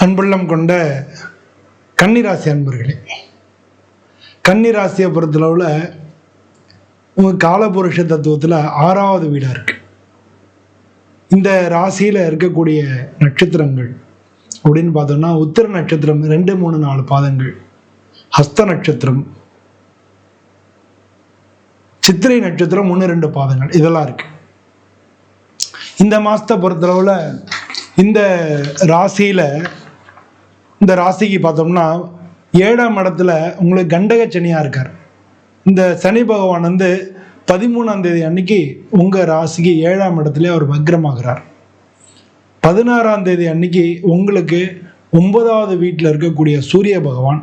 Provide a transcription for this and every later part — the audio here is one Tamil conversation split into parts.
அன்புள்ளம் கொண்ட கன்னிராசி அன்பர்களே கன்னிராசியை பொறுத்தளவில் உங்கள் காலபுருஷ தத்துவத்தில் ஆறாவது வீடாக இருக்கு. இந்த ராசியில் இருக்கக்கூடிய நட்சத்திரங்கள் அப்படின்னு பார்த்தோம்னா உத்திர நட்சத்திரம் ரெண்டு மூணு நாலு பாதங்கள். ஹஸ்த நட்சத்திரம் சித்திரை நட்சத்திரம் ஒன்று ரெண்டு பாதங்கள் இதெல்லாம் இருக்கு. இந்த மாதத்தை பொறுத்தளவில் இந்த ராசியில் இந்த ராசிக்கு பார்த்தோம்னா ஏழாம் இடத்துல உங்களுக்கு கண்டக சனியாக இருக்கார். இந்த சனி பகவான் வந்து பதிமூணாம் தேதி அன்னைக்கு உங்கள் ராசிக்கு ஏழாம் இடத்துல அவர் வக்ரமாகிறார். பதினாறாம் தேதி அன்னைக்கு உங்களுக்கு ஒன்பதாவது வீட்டில் இருக்கக்கூடிய சூரிய பகவான்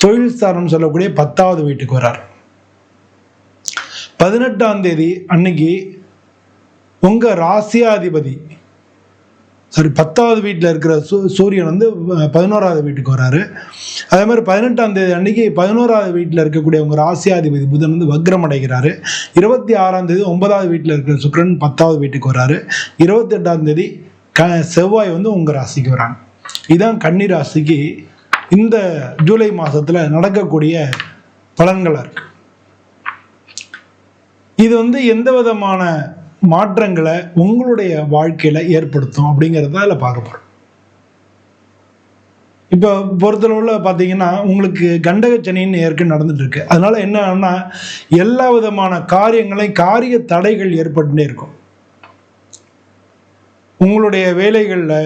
தொழில் ஸ்தானம் சொல்லக்கூடிய பத்தாவது வீட்டுக்கு வரார். பதினெட்டாம் தேதி அன்னைக்கு உங்கள் ராசியாதிபதி சாரி பத்தாவது வீட்டில் இருக்கிற சூ சூரியன் வந்து பதினோராவது வீட்டுக்கு வராரு. அதே மாதிரி பதினெட்டாம் தேதி அன்னைக்கு பதினோராவது வீட்டில் இருக்கக்கூடிய உங்கள் ராசியாதிபதி புதன் வந்து வக்ரம் அடைகிறாரு இருபத்தி ஆறாம் தேதி ஒன்பதாவது வீட்டில் இருக்கிற சுக்கரன் பத்தாவது வீட்டுக்கு வராரு. இருபத்தி எட்டாம் தேதி க செவ்வாய் வந்து உங்கள் ராசிக்கு வராங்க. இதுதான் கன்னி ராசிக்கு இந்த ஜூலை மாதத்தில் நடக்கக்கூடிய பலன்களாக இருக்கு. இது வந்து எந்த விதமான மாற்றங்களை உங்களுடைய வாழ்க்கையில ஏற்படுத்தும் அப்படிங்கிறத அதில் பார்க்க போறோம். இப்போ பொறுத்தளவுல பார்த்தீங்கன்னா உங்களுக்கு கண்டகச்சனின்னு ஏற்கனவே நடந்துட்டு இருக்கு அதனால என்ன ஆகும்னா எல்லா விதமான காரியங்களையும் காரிய தடைகள் ஏற்பட்டுட்டே இருக்கும். உங்களுடைய வேலைகளில்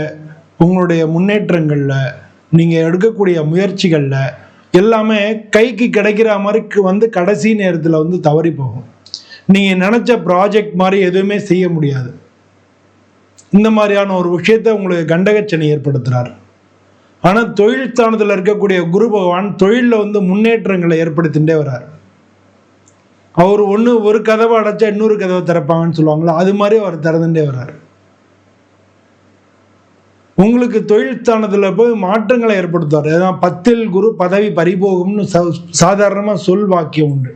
உங்களுடைய முன்னேற்றங்களில் நீங்கள் எடுக்கக்கூடிய முயற்சிகளில் எல்லாமே கைக்கு கிடைக்கிற மாதிரி வந்து கடைசி நேரத்தில் வந்து தவறி போகும். நீங்கள் நினச்ச ப்ராஜெக்ட் மாதிரி எதுவுமே செய்ய முடியாது. இந்த மாதிரியான ஒரு விஷயத்தை உங்களுக்கு கண்டகச்சனை ஏற்படுத்துகிறார் ஆனால் தொழில் ஸ்தானத்தில் இருக்கக்கூடிய குரு பகவான் தொழிலில் வந்து முன்னேற்றங்களை ஏற்படுத்திகிட்டே வர்றார் அவர் ஒன்று ஒரு கதவை அடைச்சா இன்னொரு கதவை திறப்பாங்கன்னு சொல்லுவாங்களா அது மாதிரி அவர் திறந்துட்டே வர்றார் உங்களுக்கு தொழில் ஸ்தானத்தில் போய் மாற்றங்களை ஏற்படுத்துவார். ஏன்னா பத்தில் குரு பதவி பறிபோகும்னு சாதாரணமாக சொல் வாக்கியம் உண்டு.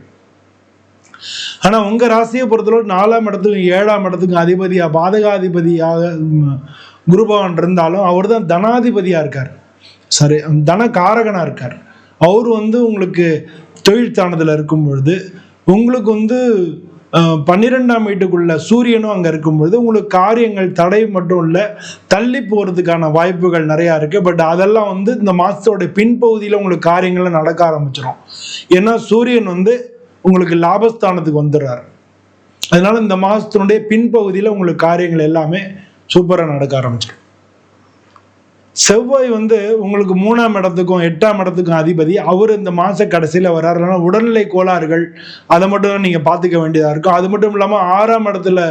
ஆனால் உங்கள் ராசியை பொறுத்தளவு நாலாம் இடத்துக்கும் ஏழாம் இடத்துக்கும் அதிபதியாக பாதகாதிபதியாக குருபவன் குரு பகவான் இருந்தாலும் அவர் தான் தனாதிபதியாக இருக்கார். சரி தன காரகனாக இருக்கார். அவர் வந்து உங்களுக்கு தொழில் இருக்கும் பொழுது உங்களுக்கு வந்து பன்னிரெண்டாம் வீட்டுக்குள்ள சூரியனும் அங்கே இருக்கும் பொழுது உங்களுக்கு காரியங்கள் தடை மட்டும் இல்லை தள்ளி போகிறதுக்கான வாய்ப்புகள் நிறையா இருக்குது பட் அதெல்லாம் வந்து இந்த மாதத்தோட பின்பகுதியில் உங்களுக்கு காரியங்கள்லாம் நடக்க ஆரம்பிச்சிடும் ஏன்னா சூரியன் வந்து உங்களுக்கு லாபஸ்தானத்துக்கு வந்துடுறாரு. அதனால இந்த மாதத்தினுடைய பின்பகுதியில் உங்களுக்கு காரியங்கள் எல்லாமே சூப்பராக நடக்க ஆரம்பிச்சிடும். செவ்வாய் வந்து உங்களுக்கு மூணாம் இடத்துக்கும் எட்டாம் இடத்துக்கும் அதிபதி. அவர் இந்த மாச கடைசியில வர்றாரு. உடல்நிலை கோளாறுகள் அதை மட்டும் தான் நீங்க பாத்துக்க வேண்டியதா இருக்கும். அது மட்டும் இல்லாம ஆறாம் இடத்துல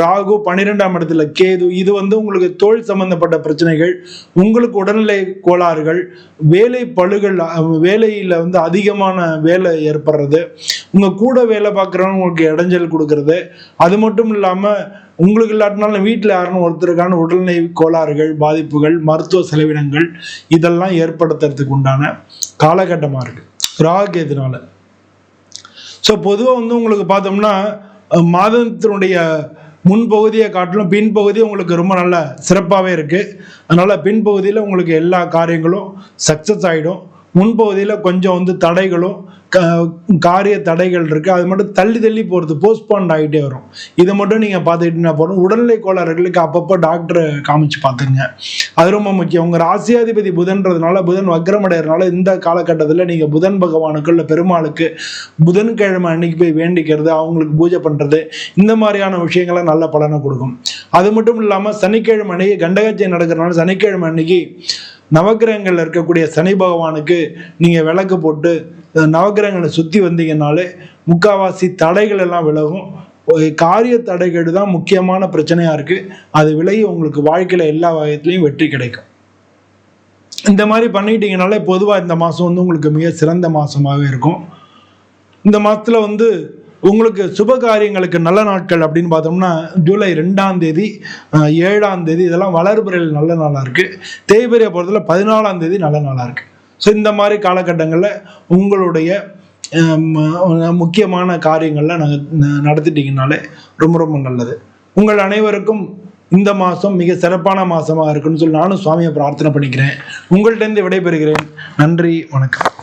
ராகு பன்னிரெண்டாம் இடத்துல கேது இது வந்து உங்களுக்கு தோல் சம்பந்தப்பட்ட பிரச்சனைகள் உங்களுக்கு உடல்நிலை கோளாறுகள் வேலை பழுகள் வேலையில் வேலையில வந்து அதிகமான வேலை ஏற்படுறது உங்க கூட வேலை பார்க்குறவங்க உங்களுக்கு இடைஞ்சல் கொடுக்கறது அது மட்டும் இல்லாம உங்களுக்கு இல்லாட்டினாலும் வீட்டில் யாருன்னு ஒருத்தருக்கான உடல்நிலை கோளாறுகள் பாதிப்புகள் மருத்துவ செலவினங்கள் இதெல்லாம் ஏற்படுத்துறதுக்கு உண்டான காலகட்டமாக இருக்குது ராகுகேதுனால. ஸோ பொதுவாக வந்து உங்களுக்கு பார்த்தோம்னா மாதத்தினுடைய முன்பகுதியை காட்டிலும் பின்பகுதி உங்களுக்கு ரொம்ப நல்ல சிறப்பாகவே இருக்குது அதனால் பின்பகுதியில் உங்களுக்கு எல்லா காரியங்களும் சக்ஸஸ் ஆகிடும் முன்பகுதியில் கொஞ்சம் வந்து தடைகளும் க- காரிய தடைகள் இருக்குது அது மட்டும் தள்ளி தள்ளி போகிறது போஸ்ட்பாண்ட் ஆகிட்டே வரும். இதை மட்டும் நீங்கள் பார்த்துக்கிட்டீங்கன்னா போதும். உடல்நிலை கோளாறுகளுக்கு அப்பப்போ டாக்டரை காமிச்சு பார்த்துங்க அது ரொம்ப முக்கியம். உங்கள் ராசியாதிபதி புதன்றதுனால புதன் வக்ரமடைகிறதுனால இந்த காலகட்டத்தில் நீங்கள் புதன் பகவானுக்கு இல்லை பெருமாளுக்கு புதன்கிழமை அன்னைக்கு போய் வேண்டிக்கிறது அவங்களுக்கு பூஜை பண்ணுறது இந்த மாதிரியான விஷயங்களை நல்ல பலனை கொடுக்கும். அது மட்டும் இல்லாமல் சனிக்கிழமை அன்னைக்கு கண்டகச்சை நடக்கிறனால சனிக்கிழமை அன்னைக்கு நவக்கிரகங்கள்ல இருக்கக்கூடிய சனி பகவானுக்கு நீங்கள் விளக்கு போட்டு நவகிரகங்களை நவக்கிரகங்களை சுற்றி வந்தீங்கன்னாலே முக்காவாசி தடைகள் எல்லாம் விலகும். காரிய தடைகள் தான் முக்கியமான பிரச்சனையாக இருக்குது அது விலகி உங்களுக்கு வாழ்க்கையில் எல்லா வகையிலையும் வெற்றி கிடைக்கும். இந்த மாதிரி பண்ணிட்டீங்கனாலே பொதுவாக இந்த மாதம் வந்து உங்களுக்கு மிக சிறந்த மாதமாகவே இருக்கும். இந்த மாதத்தில் வந்து உங்களுக்கு சுப காரியங்களுக்கு நல்ல நாட்கள் அப்படின்னு பார்த்தோம்னா ஜூலை ரெண்டாம் தேதி ஏழாம் தேதி இதெல்லாம் வளர்பிறையில் நல்ல நாளாக இருக்குது தேய்பிரையை பொறுத்தல பதினாலாம் தேதி நல்ல நாளாக இருக்குது ஸோ இந்த மாதிரி காலகட்டங்களில் உங்களுடைய முக்கியமான காரியங்கள்லாம் நாங்கள் நடத்திட்டிங்கனாலே ரொம்ப ரொம்ப நல்லது. உங்கள் அனைவருக்கும் இந்த மாதம் மிக சிறப்பான மாதமாக இருக்குன்னு சொல்லி நானும் சுவாமியை பிரார்த்தனை பண்ணிக்கிறேன். உங்கள்கிட்டேருந்து விடைபெறுகிறேன். நன்றி வணக்கம்.